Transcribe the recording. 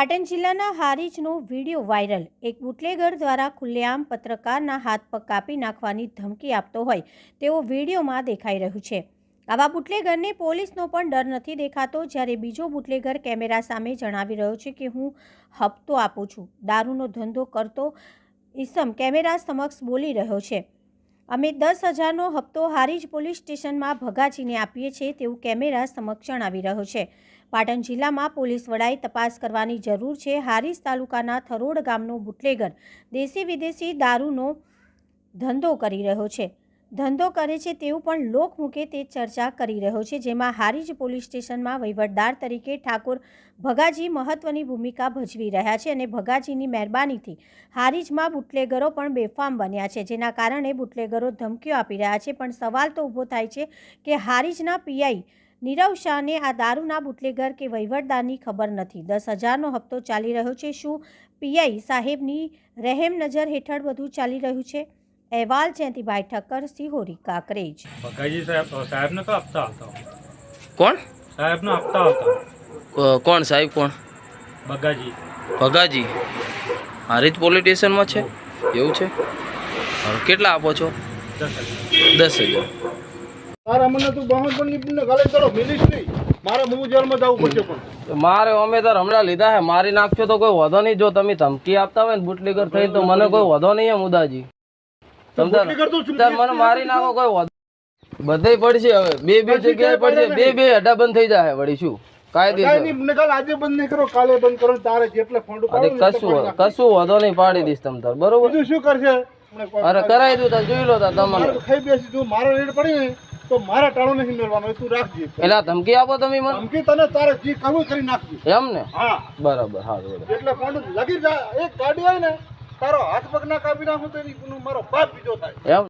પાટણ જિલ્લાના હારીજનો video viral. એક બુટલેગર દ્વારા ખુલ્લેઆમ પત્રકારના હાથ પગ કાપી નાખવાની ધમકી આપતો હોય તેવો વિડીયોમાં દેખાઈ રહ્યું છે. આવા બુટલેગરને પોલીસનો પણ ડર નથી દેખાતો, જ્યારે બીજો બુટલેગર કેમેરા સામે જણાવી રહ્યો છે કે હું હપ્તો આપું છું. દારૂનો ધંધો કરતો ઈસમ કેમેરા સમક્ષ બોલી રહ્યો છે. અમે દસ હજારનો હપ્તો હારીજ પોલીસ સ્ટેશનમાં ભગાચીને આપીએ છીએ તેવું કેમેરા સમક્ષ જણાવી રહ્યો છે. પાટણ જિલ્લામાં પોલીસ વડાએ તપાસ કરવાની જરૂર છે. હારીજ તાલુકાના થરોડ ગામનો બુટલેગર દેશી વિદેશી દારૂનો ધંધો કરી રહ્યો છે. ધંધો કરે છે તેવું પણ લોકમુખે તે ચર્ચા કરી રહ્યો છે, જેમાં હારીજ પોલીસ સ્ટેશનમાં વહીવટદાર તરીકે ઠાકોર ભગાજી મહત્વની ભૂમિકા ભજવી રહ્યા છે અને ભગાજીની મહેરબાનીથી હારીજમાં બુટલેગરો પણ બેફામ બન્યા છે, જેના કારણે બુટલેગરો ધમકીઓ આપી રહ્યા છે. પણ સવાલ તો ઊભો થાય છે કે હારીજના પીઆઈ નીરવ શાહને આ દારૂના બુટલેગર કે વહીવટદારની ખબર નથી. દસ હજારનો હપ્તો ચાલી રહ્યો છે. શું પીઆઈ સાહેબની રહેમ નજર હેઠળ બધું ચાલી રહ્યું છે? અહેવાલ જયંતિભાઈ ઠક્કર સિહોરી કાકરેજ. ભગાજી સાહેબ સાહેબને તો આપતા હતા. કોણ? આપતા હતા. કો- કોણ સાહેબ કોણ? ભગાજી ભગાજી હારીજ પોલીસ સ્ટેશનમાં છે? એવું છે? કેટલા આપો છો? દસ હજાર. હજાર. મને તું બહાર પણ ગાલે મિલીશ નહીં. મારે મું જેલમાં જવું પડશે પણ. મારે હમણાં લીધા હે મારી નાખશો તો કોઈ વધો નહીં. જો તમે ધમકી આપતા હોય ને બુટલીગર થઈ તો મને કોઈ વધો નહીં હે મુદાજી મને મારી નાખો કોઈ બધે પડશે હવે. બે બે જગ્યાએ પડશે. બે બે અડા બંધ થઈ જાય વળી શું? કાંઈ કાયદેસર નહીં મને કાલ આજે બંધ કરો કાલે બંધ કરો તારે જેટલે ફંડ અરે ઉપાડો ને એટલે કશું કશું વધો નહીં પાડી દઈશ તમ તાર. બરોબર? શું કરશે? અરે કરાવી દઉં તાર જોઈ લો તાર તમને. ખાઈ બેસી તું મારો રેડ પડી તો મારા ટાળો નથી મેળવાનો તું રાખજે. એટલે ધમકી આપો તમે મને. ધમકી તને તારે જે કરવું કરી નાખજે. એમ ને હા. બરાબર હા એટલે ફંડ લગી જાય એક ગાડી હોય ને તારો હાથ પગ ના કાપી નાખું તો મારો બાપ બીજો થાય.